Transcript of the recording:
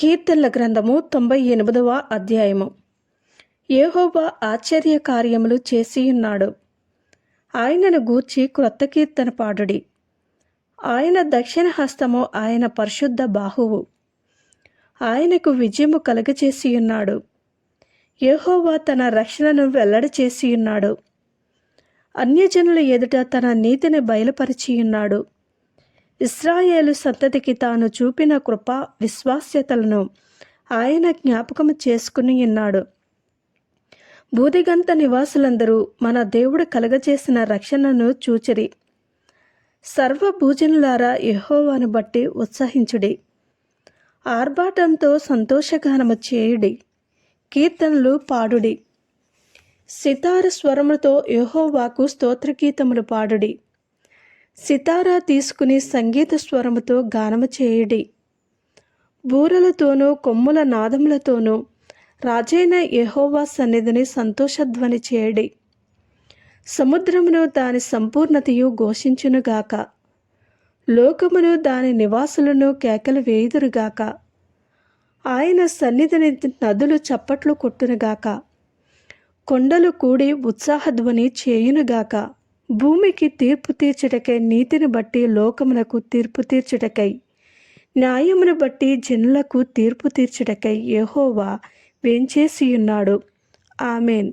కీర్తనల గ్రంథము తొంభై ఎనిమిదవ అధ్యాయము. ఏహోబా ఆశ్చర్య కార్యములు చేసియున్నాడు. ఆయనను గూర్చి క్రొత్త కీర్తన పాడుడి. ఆయన దక్షిణ హస్తము ఆయన పరిశుద్ధ బాహువు. ఆయనకు విజయము కలుగచేసియున్నాడు యెహోవా తన రక్షణను వెల్లడి చేసియున్నాడు. అన్యజనుల ఎదుట తన నీతిని బయలుపరిచియున్నాడు. ఇస్రాయేలు సంతతికి తాను చూపిన కృప విశ్వాస్యతలను ఆయన జ్ఞాపకం చేసుకుని ఉన్నాడు. బూదిగంత నివాసులందరూ మన దేవుడు కలగజేసిన రక్షణను చూచిరి. సర్వభూజనులారా యహోవాను బట్టి ఉత్సహించుడి. ఆర్భాటంతో సంతోషగానము చేయుడి. కీర్తనలు పాడుడి. సితార స్వరములతో యహోవాకు స్తోత్రగీతములు పాడుడి. సితారా తీసుకుని సంగీత స్వరముతో గానము చేయడి. బూరలతోనూ కొమ్ముల నాదములతోనూ రాజైన యహోవా సన్నిధిని సంతోషధ్వని చేయడి. సముద్రమును దాని సంపూర్ణతయు ఘోషించునుగాక లోకమును దాని నివాసులను కేకలు వేయుదురుగాక ఆయన సన్నిధిని నదులు చప్పట్లు కొట్టునుగాక కొండలు కూడి ఉత్సాహధ్వని చేయునుగాక భూమికి తీర్పు తీర్చుటకై నీతిని బట్టి లోకమునకు తీర్పు తీర్చుటకై. న్యాయమును బట్టి జనులకు తీర్పు తీర్చుటకై యెహోవా వేంచేసియున్నాడు. ఆమెన్.